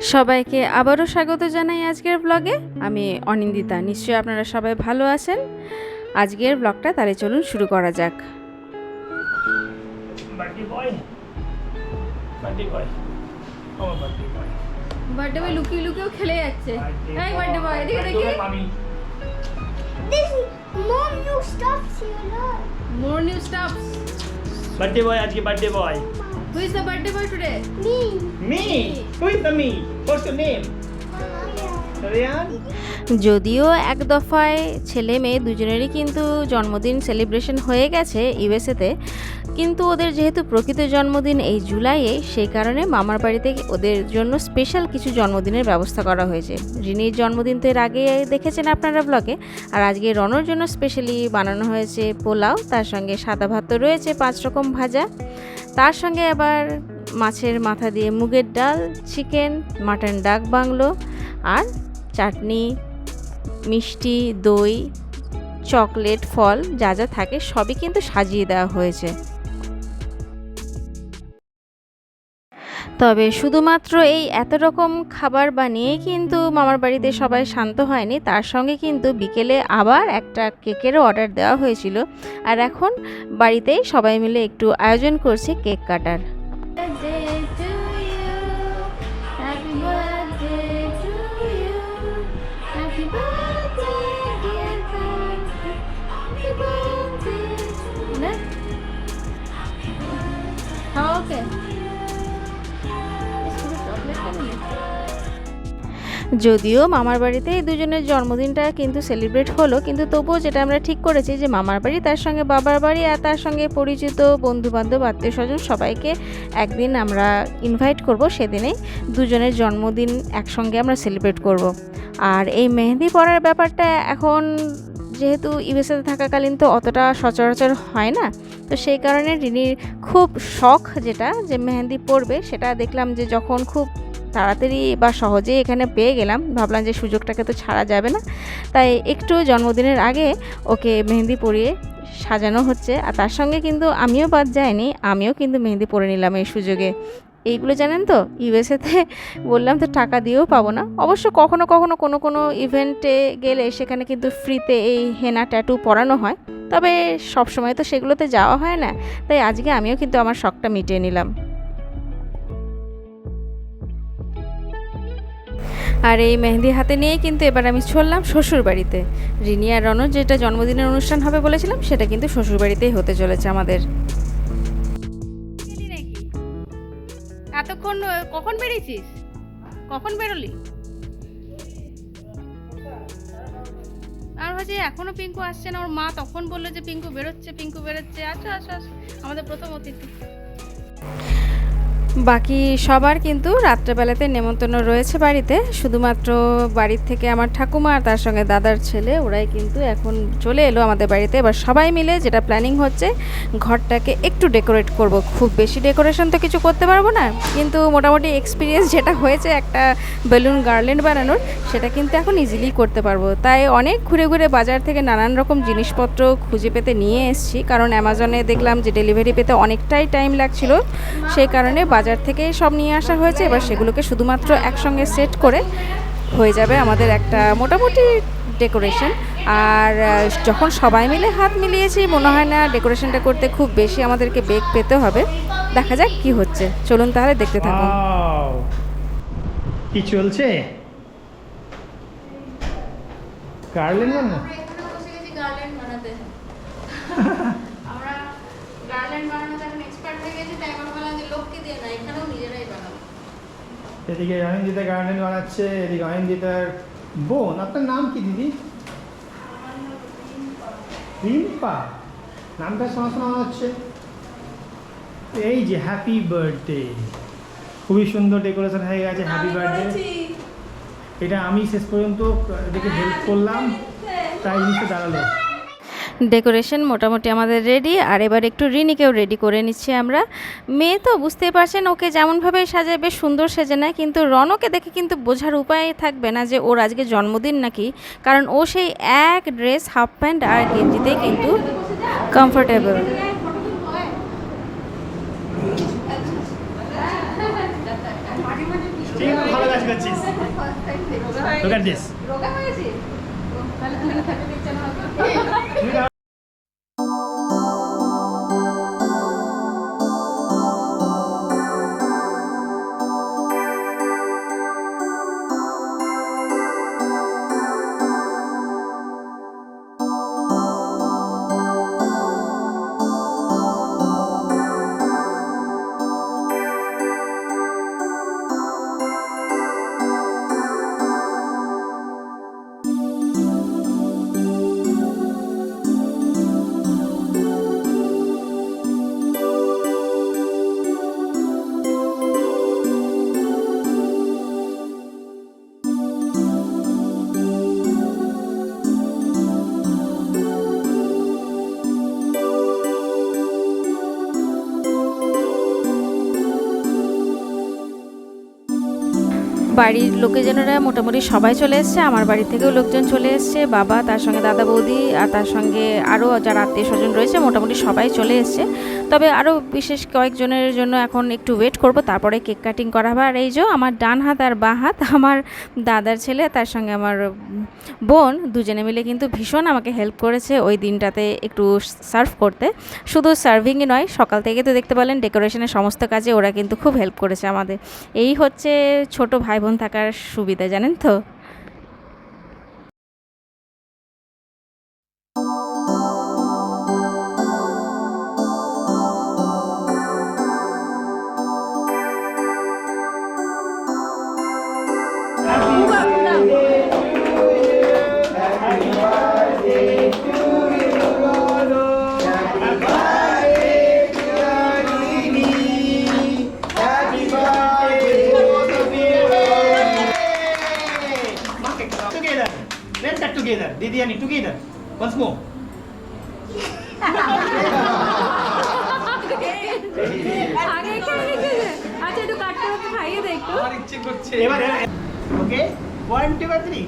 সবাইকে আবারও স্বাগত জানাই আজকের ব্লগে আমি অনিন্দিতা নিশ্চয়ই আপনারা সবাই ভালো আছেন। আজকের ব্লগটা তাহলে চলুন শুরু করা যাক। বার্থডে বয় লুকিয়ে লুকিয়েও খেলে যাচ্ছে। এই বার্থডে এদিকে দেখি. মোর নিউ বার্থডে আজকে birthday boy Who is the birthday boy today? Me. Me? Who is the me? What's your name? যদিও এক দফায় ছেলে মেয়ে দুজনেরই কিন্তু জন্মদিন সেলিব্রেশন হয়ে গেছে ইউএসএতে, কিন্তু ওদের যেহেতু প্রকৃত জন্মদিন এই জুলাইয়ে, সেই কারণে মামার বাড়িতে ওদের জন্য স্পেশাল কিছু জন্মদিনের ব্যবস্থা করা হয়েছে। রিনির জন্মদিন তো এর আগে দেখেছেন আপনারা ব্লগে, আর আজকে রনর জন্য স্পেশালি বানানো হয়েছে পোলাও, তার সঙ্গে সাদা ভাত রয়েছে, পাঁচ রকম ভাজা। তার সঙ্গে আবার মাছের মাথা দিয়ে মুগের ডাল, চিকেন, মাটন ডাক বাংলো, আর চাটনি, মিষ্টি, দই, চকলেট, ফল যা যা থাকে সবই কিন্তু সাজিয়ে দেওয়া হয়েছে। তবে শুধুমাত্র এই এত রকম খাবার বানিয়ে কিন্তু মামার বাড়িতে সবাই শান্ত হয়নি, তার সঙ্গে কিন্তু বিকেলে আবার একটা কেকেরও অর্ডার দেওয়া হয়েছিল। আর এখন বাড়িতেই সবাই মিলে একটু আয়োজন করছে কেক কাটার। যদিও মামার বাড়িতে এই দুজনের জন্মদিনটা কিন্তু সেলিব্রেট হলো, কিন্তু তবুও যেটা আমরা ঠিক করেছি যে মামার বাড়ি, তার সঙ্গে বাবার বাড়ি আর তার সঙ্গে পরিচিত বন্ধু বান্ধব আত্মীয় স্বজন সবাইকে একদিন আমরা ইনভাইট করব, সেদিনেই দুজনের জন্মদিন একসঙ্গে আমরা সেলিব্রেট করব। আর এই মেহেন্দি পরার ব্যাপারটা এখন যেহেতু ইউএসএতে থাকাকালীন তো অতটা সচরাচর হয় না, তো সেই কারণে রিনির খুব শখ যেটা যে মেহেন্দি পরবে, সেটা দেখলাম যে যখন খুব তাড়াতাড়ি বা সহজেই এখানে পেয়ে গেলাম। ভাবলাম যে সুযোগটাকে তো ছাড়া যাবে না। তাই একটু জন্মদিনের আগে ওকে মেহেন্দি পরিয়ে সাজানো হচ্ছে। আর তার সঙ্গে কিন্তু আমিও বাদ যাইনি, আমিও কিন্তু মেহেন্দি পরে নিলাম এই সুযোগে। এইগুলো জানেন তো ইউএসএতে বললাম তো টাকা দিয়েও পাবো না। অবশ্য কখনো কখনো কোনো কোনো ইভেন্টে গেলে সেখানে কিন্তু ফ্রিতে এই হেনা ট্যাটু পরানো হয়। তবে সব সময় তো সেগুলোতে যাওয়া হয় না। তাই আজকে আমিও কিন্তু আমার শখটা মিটিয়ে নিলাম। আর এই মেহেন্দি হাতে নিয়ে কিন্তু এবার আমি চললাম শ্বশুর বাড়িতে রিনি আর রনর যেটা জন্মদিনের অনুষ্ঠান হবে বলেছিলাম, সেটা কিন্তু শ্বশুর বাড়িতেই হতে চলেছে আমাদের। এতক্ষণ কখন বেরিয়েছিস? কখন বেরোলি? আর হচ্ছে এখনও পিঙ্কু আসছে না, ওর মা তখন বলল যে পিঙ্কু বেরোচ্ছে পিঙ্কু বেরোচ্ছে আচ্ছা আচ্ছা আমাদের প্রথম অতিথি। বাকি সবার কিন্তু রাত্রেবেলাতে নেমন্তন্ন রয়েছে বাড়িতে। শুধুমাত্র বাড়ির থেকে আমার ঠাকুমা আর তার সঙ্গে দাদার ছেলে, ওরাই কিন্তু এখন চলে এলো আমাদের বাড়িতে। এবার সবাই মিলে যেটা প্ল্যানিং হচ্ছে, ঘরটাকে একটু ডেকোরেট করব। খুব বেশি ডেকোরেশন তো কিছু করতে পারব না, কিন্তু মোটামুটি এক্সপিরিয়েন্স যেটা হয়েছে একটা বেলুন গার্ল্যান্ড বানানোর, সেটা কিন্তু এখন ইজিলি করতে পারব। তাই অনেক ঘুরে ঘুরে বাজার থেকে নানান রকম জিনিসপত্র খুঁজে পেতে নিয়ে এসেছি, কারণ অ্যামাজনে দেখলাম যে ডেলিভারি পেতে অনেকটাই টাইম লাগছিল। সেই কারণে বাজার থেকে সব নিয়ে আসা হয়েছে। এবার সেগুলোকে শুধুমাত্র একসঙ্গে সেট করে হয়ে যাবে আমাদের একটা মোটামুটি ডেকোরেশন আর যখন সবাই মিলে হাত মিলিয়েছি মনে হয় না ডেকোরেশনটা করতে খুব বেশি আমাদেরকে বেগ পেতে হবে। দেখা যাক কি হচ্ছে। চলুন তাহলে দেখতে থাকুন। কি চলছে? গার্লেন বানানো আমরা এখানে বসে গেছি গার্ল্যান্ড বানাতে আমরা গার্ল্যান্ড বানানোতে এখন এক্সপার্ট হয়ে গেছি তাই আমরা বললাম যে লোককে দিয়ে না এখানেও নিজেরাই বানাবো এদিকে অয়নজিতা গার্ডেন বানাচ্ছে এদিকে অয়নজিতার বোন। আপনার নাম কি দিদি? রিম্পা। নামটা শোনা শোনা হচ্ছে। এই যে হ্যাপি বার্থডে খুবই সুন্দর ডেকোরেশন হয়ে গেছে হ্যাপি বার্থডে এটা আমি শেষ পর্যন্ত এদিকে হেল্প করলাম। তাই জিনিসটা দাঁড়াল। ডেকোরেশন মোটামুটি আমাদের রেডি। আর এবার একটু রিনিকেও রেডি করে নিচ্ছি আমরা। মেয়ে তো বুঝতেই পারছেন ওকে যেমনভাবে সাজায় বেশ সুন্দর সেজে নেয় কিন্তু রনকে দেখে কিন্তু বোঝার উপায় থাকবে না যে ওর আজকে জন্মদিন নাকি কারণ ও সেই এক ড্রেস হাফ প্যান্ট আর গেঞ্জিতেই কিন্তু কমফোর্টেবল ঠিক আছে ভালো কাজ করছিস Look at this. বাড়ির লোকেজনেরা মোটামুটি সবাই চলে এসছে, আমার বাড়ি থেকেও লোকজন চলে এসছে, বাবা, তার সঙ্গে দাদা বৌদি আর তার সঙ্গে আরও যারা আত্মীয় স্বজন রয়েছে, মোটামুটি সবাই চলে এসছে। তবে আরও বিশেষ কয়েকজনের জন্য এখন একটু ওয়েট করব, তারপরে কেক কাটিং করা হবে আর এই যে আমার ডান হাত আর বাঁ হাত, আমার দাদার ছেলে, তার সঙ্গে আমার বোন, দুজনে মিলে কিন্তু ভীষণ আমাকে হেল্প করেছে ওই দিনটাতে একটু সার্ভ করতে। শুধু সার্ভিংই নয়, সকাল থেকে তো দেখতে পেলেন ডেকোরেশনের সমস্ত কাজে ওরা কিন্তু খুব হেল্প করেছে আমাদের। এই হচ্ছে ছোট ভাই বোন থাকার সুবিধা জানেন তো? আমার ইচ্ছে করছে এবার ওকে ওয়ান টু বা থ্রি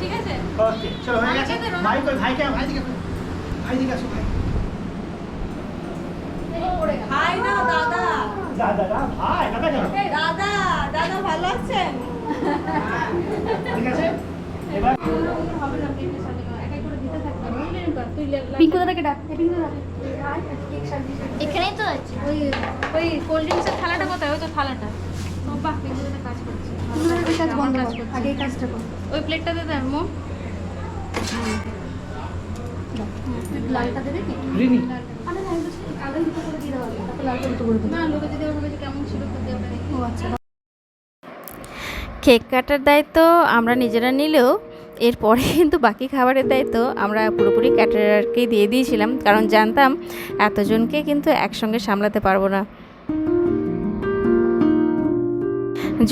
ঠিক আছে ওকে চলো হয়ে গেছে। ভাই কই ভাই কে ভাই দিকে ভাই দিকে আসো ভাই হাই না দাদা দাদা দাদা ভাই দাদা দাদা দাদা ভালো আছেন ঠিক আছে এবার পিঙ্কু দাদাকে ডাক এই পিঙ্কু দাদা এখানেই তো আছে ওই ওই কোল্ড ড্রিঙ্কসের থালাটা কোথায় ওই তো থালাটা ও বাহ পিঙ্কু দাদা কাজ করছে কাজ বন্ধ কাজ করছে। আগে কাজটা কর ওই প্লেটটা দে দেন মো লালটা দেবে কি রিনি আরে না এটা করে দিয়ে দেওয়া হবে। তারপর লালটা করে দেবো। না লোকে যদি ওর কেমন ছিল তো দেবে ও আচ্ছা। কেক কাটার দায়িত্ব আমরা নিজেরা নিলেও, এরপরে কিন্তু বাকি খাবারের দায়িত্ব আমরা পুরোপুরি ক্যাটারারকেই দিয়ে দিয়েছিলাম। কারণ জানতাম এতজনকে কিন্তু একসঙ্গে সামলাতে পারব না।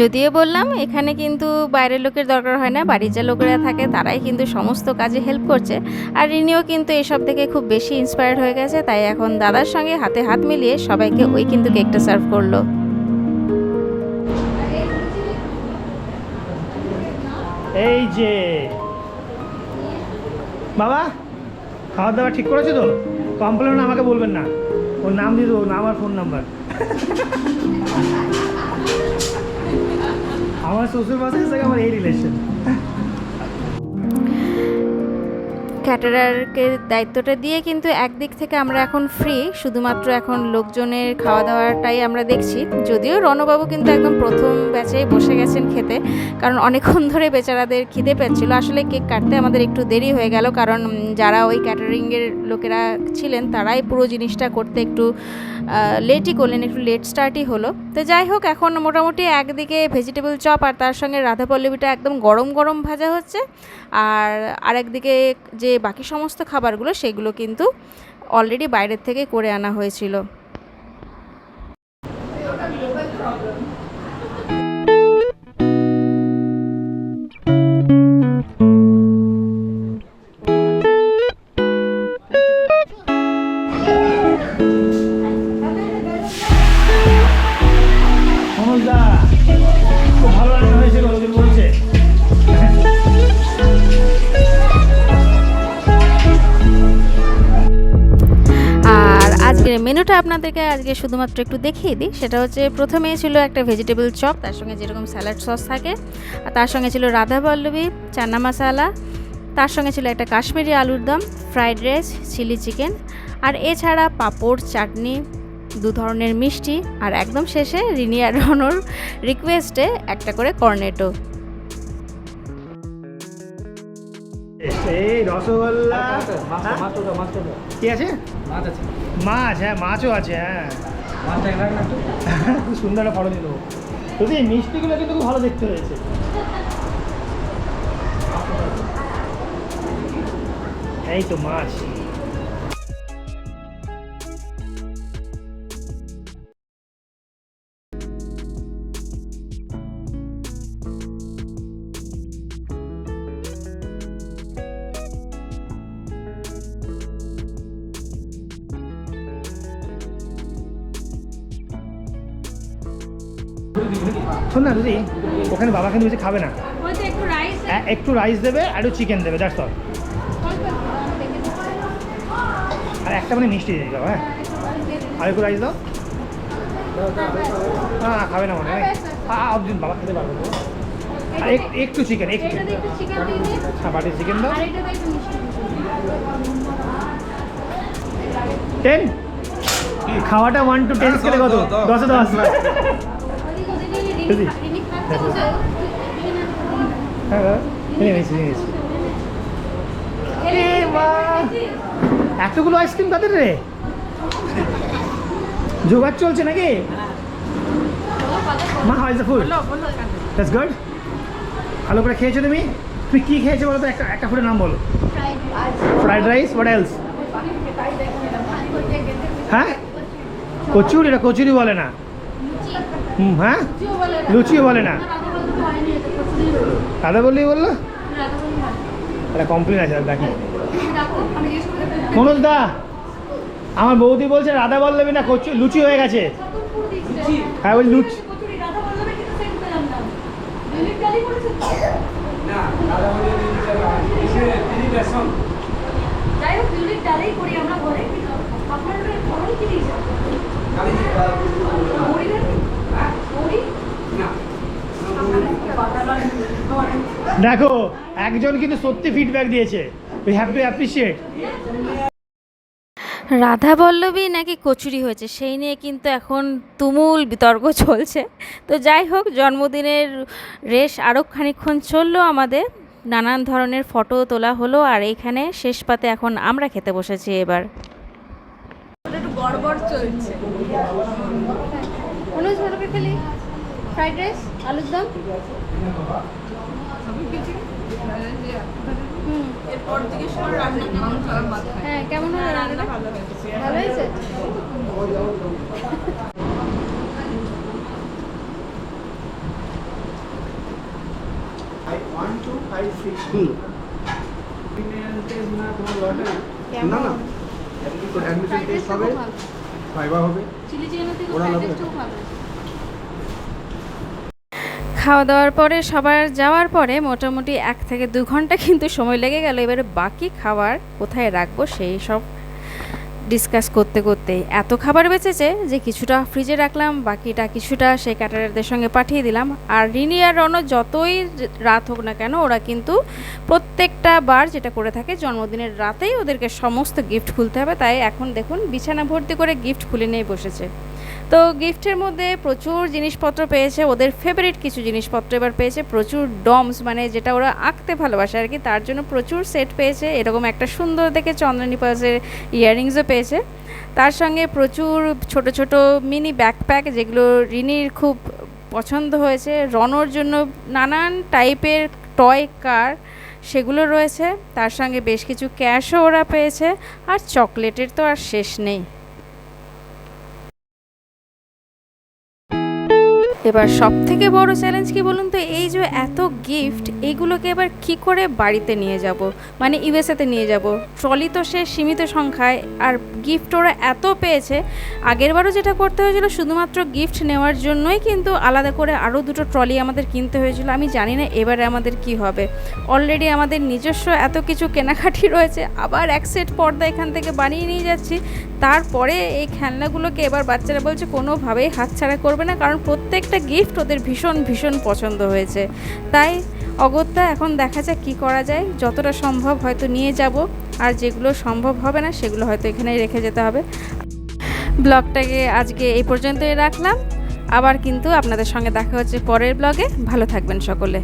যদিও বললাম, এখানে কিন্তু বাইরের লোকের দরকার হয় না। বাড়ির যে লোকেরা থাকে, তারাই কিন্তু সমস্ত কাজে হেল্প করছে। আর রিনিও কিন্তু এসব থেকে খুব বেশি ইন্সপায়ার্ড হয়ে গেছে। তাই এখন দাদার সঙ্গে হাতে হাত মিলিয়ে সবাইকে ওই কিন্তু কেকটা সার্ভ করল। এই যে। বাবা খাওয়া দাওয়া ঠিক করেছ তো? কমপ্লেন আমাকে বলবেন না। ওর নাম দিয়ে দেবো, নাম আর ফোন নাম্বার আমার শ্বশুর বাসের সঙ্গে আমার এই রিলেশন ক্যাটারারকে দায়িত্বটা দিয়ে কিন্তু একদিক থেকে আমরা এখন ফ্রি শুধুমাত্র এখন লোকজনের খাওয়া দাওয়াটাই আমরা দেখছি। যদিও রণবাবু কিন্তু একদম প্রথম ব্যাচেই বসে গেছেন খেতে, কারণ অনেকক্ষণ ধরে বেচারাদের খিদে পাচ্ছিল। আসলে কেক কাটতে আমাদের একটু দেরি হয়ে গেল, কারণ যারা ওই ক্যাটারিংয়ের লোকেরা ছিলেন, তারাই পুরো জিনিসটা করতে একটু লেটই করলেন, একটু লেট স্টার্টই হলো। তো যাই হোক, এখন মোটামুটি একদিকে ভেজিটেবল চপ আর তার সঙ্গে রাধা পল্লবীটা একদম গরম গরম ভাজা হচ্ছে। আর আরেকদিকে যে বাকি সমস্ত খাবারগুলো সেগুলো কিন্তু অলরেডি বাইরের থেকে করে আনা হয়েছিল। আপনাদেরকে আজকে শুধুমাত্র একটু দেখিয়ে দিই সেটা হচ্ছে প্রথমে ছিল একটা ভেজিটেবল চপ তার সঙ্গে যেরকম স্যালাড সস থাকে আর তার সঙ্গে ছিল রাধা পল্লবী চান্না মশালা তার সঙ্গে ছিল একটা কাশ্মীরি আলুর দম ফ্রাইড রাইস চিলি চিকেন আর এছাড়া পাঁপড় চাটনি দু ধরনের মিষ্টি আর একদম শেষে রিনি আর রনর রিকোয়েস্টে একটা করে কর্নেটো এই রসগোল্লা? কি আছে? মাছ আছে। মাছ হ্যাঁ মাছও আছে হ্যাঁ। খুব সুন্দর একটা ফটো দিল। যদি এই মিষ্টিগুলো কিন্তু খুব ভালো দেখতে হয়েছে। এই তো মাছ। না দিদি? ওখানে বাবা কিন্তু বেশি খাবে না? একটু রাইস একটু রাইস দেবে আর একটু চিকেন দেবে। দ্যাটস অল আর একটা মানে মিষ্টি দিয়ে দাও হ্যাঁ? আর একটু রাইস দাও। হ্যাঁ খাবে না মনে হয়। অবদিন বাবা খেতে পারবে আর এক- একটু চিকেন একটু। চিকেন হ্যাঁ বাটি চিকেন দাও। আর এটাতে একটু মিষ্টি টেন খাওয়াটা ওয়ান টু টেন স্কেলে কত? দশে দশ। এতগুলো আইসক্রিম কাদের রে? জোগাড় চলছে নাকি? মা হাউ ইজ দ্য গুড ভালো করে খেয়েছো তুমি? তুমি কি খেয়েছো বলো তো? একটা একটা ফুডের নাম বলো। ফ্রাইড রাইস হোয়াট এলস হ্যাঁ? কচুরি এটা কচুরি বলে না। হ্যাঁ? লুচিও বলে না। দাদা বললেই বলল? একটা কমপ্লেন আছে দেখি মনোজ দা, আমার বৌদি বলছে রাধা বল্লবী না কচু লুচি হয়ে গেছে। হ্যাঁ ওই লুচি যাই হোক ডালেই করি আমরা ঘরে। আপনার ঘরেই কি দিয়েছে খালি মুড়ি দেন মুড়ি না দেখো একজন কিন্তু সত্যি ফিডব্যাক দিয়েছে। We have to appreciate radhaballabhi নাকি কচুরি হয়েছে সেই নিয়ে কিন্তু এখন তুমুল বিতর্ক চলছে। তো যাই হোক জন্মদিনের রেশ আরও খানিক্ষণ চলল আমাদের। নানান ধরনের ফটো তোলা হলো আর এইখানে শেষ পাতে এখন আমরা খেতে বসেছি এবার। চলছে। Fried rice? আলুর দম? কেমন হ্যাঁ? কেমন হলো রান্না ভালো হয়েছে। না না। অ্যাডমিশন টেস্ট হবে। ফাইবা হবে। চিলি চিকেনের থেকে ভালো। খাওয়া দাওয়ার পরে, সবার যাওয়ার পরে মোটামুটি এক থেকে দু ঘণ্টা কিন্তু সময় লেগে গেল। এবারে বাকি খাবার কোথায় রাখব সেই সব ডিসকাস করতে করতে। এত খাবার বেঁচেছে যে কিছুটা ফ্রিজে রাখলাম, বাকিটা কিছুটা সেই ক্যাটারারদের সঙ্গে পাঠিয়ে দিলাম। আর রিনি আর রণ যতই রাত হোক না কেন, ওরা কিন্তু প্রত্যেকটা বার যেটা করে থাকে, জন্মদিনের রাতেই ওদেরকে সমস্ত গিফট খুলতে হবে। তাই এখন দেখুন, বিছানা ভর্তি করে গিফট খুলে নিয়ে বসেছে। তো গিফটের মধ্যে প্রচুর জিনিসপত্র পেয়েছে, ওদের ফেভারিট কিছু জিনিসপত্র এবার পেয়েছে, প্রচুর ডমস মানে যেটা ওরা আঁকতে ভালোবাসে আর কি, তার জন্য প্রচুর সেট পেয়েছে, এরকম একটা সুন্দর দেখে চন্দ্রনী পার্সের ইয়াররিংসও পেয়েছে। তার সঙ্গে প্রচুর ছোট ছোট মিনি ব্যাকপ্যাক যেগুলো রিনির খুব পছন্দ হয়েছে, রনর জন্য নানান টাইপের টয় কার সেগুলো রয়েছে, তার সঙ্গে বেশ কিছু ক্যাশও ওরা পেয়েছে, আর চকলেটের তো আর শেষ নেই। এবার সব থেকে বড় চ্যালেঞ্জ কি বলুন তো? এই যে এত গিফট এইগুলোকে এবার কি করে বাড়িতে নিয়ে যাব? মানে ইউএসএতে নিয়ে যাব? ট্রলি তো সে সীমিত সংখ্যায়, আর গিফট ওরা এত পেয়েছে। আগেরবারও যেটা করতে হয়েছিল, শুধুমাত্র গিফট নেওয়ার জন্যই কিন্তু আলাদা করে আরও দুটো ট্রলি আমাদের কিনতে হয়েছিল। আমি জানি না এবারে আমাদের কি হবে। অলরেডি আমাদের নিজস্ব এত কিছু কেনাকাটি রয়েছে, আবার এক সেট পর্দা এখান থেকে বানিয়ে নিয়ে যাচ্ছি। তারপরে এই খেলনাগুলোকে এবার বাচ্চারা বলছে, কোনোভাবেই হাতছাড়া করবে না, কারণ প্রত্যেকটা গিফট ওদের ভীষণ ভীষণ পছন্দ হয়েছে। তাই অগত্যা এখন দেখা যাক কী করা যায়। যতটা সম্ভব হয়তো নিয়ে যাব। আর যেগুলো সম্ভব হবে না, সেগুলো হয়তো এখানেই রেখে যেতে হবে। ব্লগটাকে আজকে এই পর্যন্তই রাখলাম। আবার কিন্তু আপনাদের সঙ্গে দেখা হচ্ছে পরের ব্লগে। ভালো থাকবেন সকলে।